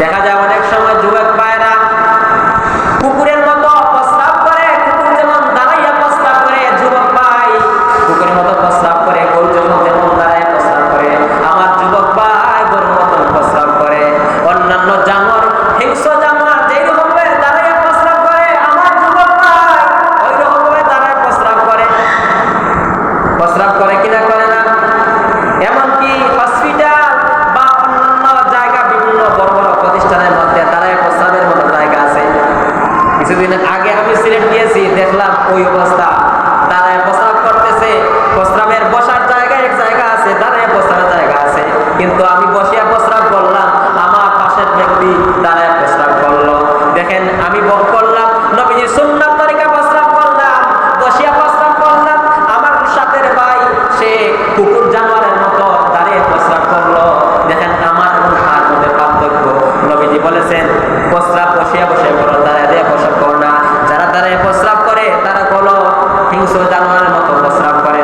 দেখা যায় অনেক সময় যুবক পায়রা কুকুরের মতো প্রস্রাব করে, কুকুর যেমন দাঁড়াইয়া প্রস্রাব করে, যুবক ভাই, কুকুরের মতো প্রস্রাব করে গরু যেমন যেমন দাঁড়াইয়া প্রস্রাব করে, আমার যুবক ভাই গরুর মতো প্রস্রাব করে। অন্যান্য জানোয়ার, হিংস্র জানোয়ার যেই রকম দাঁড়াইয়া প্রস্রাব করে, আমার যুবক ভাই ওই রকম দাঁড়ায় প্রস্রাব করে। প্রস্রাব করে কিনা কিছুদিন আগে আমি সিলেট গিয়েছি দেখলাম ওই অবস্থা। দাঁড়ায় প্রস্রাব করতেছে, প্রস্রাবের বসার জায়গা এক জায়গা আছে, দাঁড়ায় বসার জায়গা আছে। কিন্তু আমি জানোয়ারের মতো প্রস্রাব করে।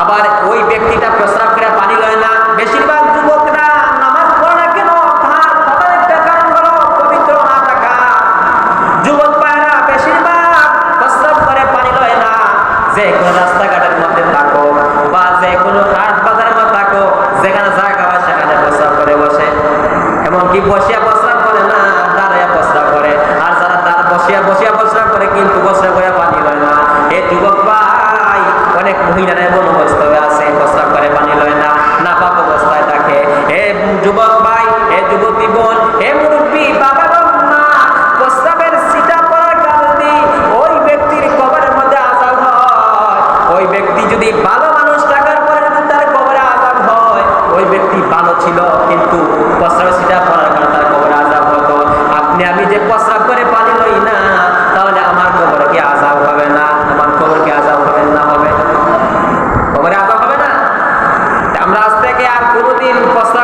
আবার ওই ব্যক্তিটা প্রস্রাব করে পানি লয় না। বেশিরভাগ যে মধ্যে থাকো বা যে কোনো থাকো, যেখানে সেখানে প্রস্রাব করে বসে। বসিয়া প্রস্রাব অনেক মহিলারা এমন অবস্থায় আছে প্রস্রাব করে পানি লয় না, নাপাক অবস্থায় থাকে। হে যুবক ভাই, হে যুবতী বোন, হে মুরব্বী, বাবা মা সিটা ওই ব্যক্তির কবরের মধ্যে হয়। ওই ব্যক্তি যদি ভালো মানুষ পরে যদি তার কবরে হয়, ওই ব্যক্তি ভালো ছিল, কিন্তু প্রস্রাবের সিটা তার কবরে আপনি, আমি যে প্রস্রাব করে পানি লই না, তাহলে আমার কবরে কি আজাব হবে? কোনোদিন পস্তা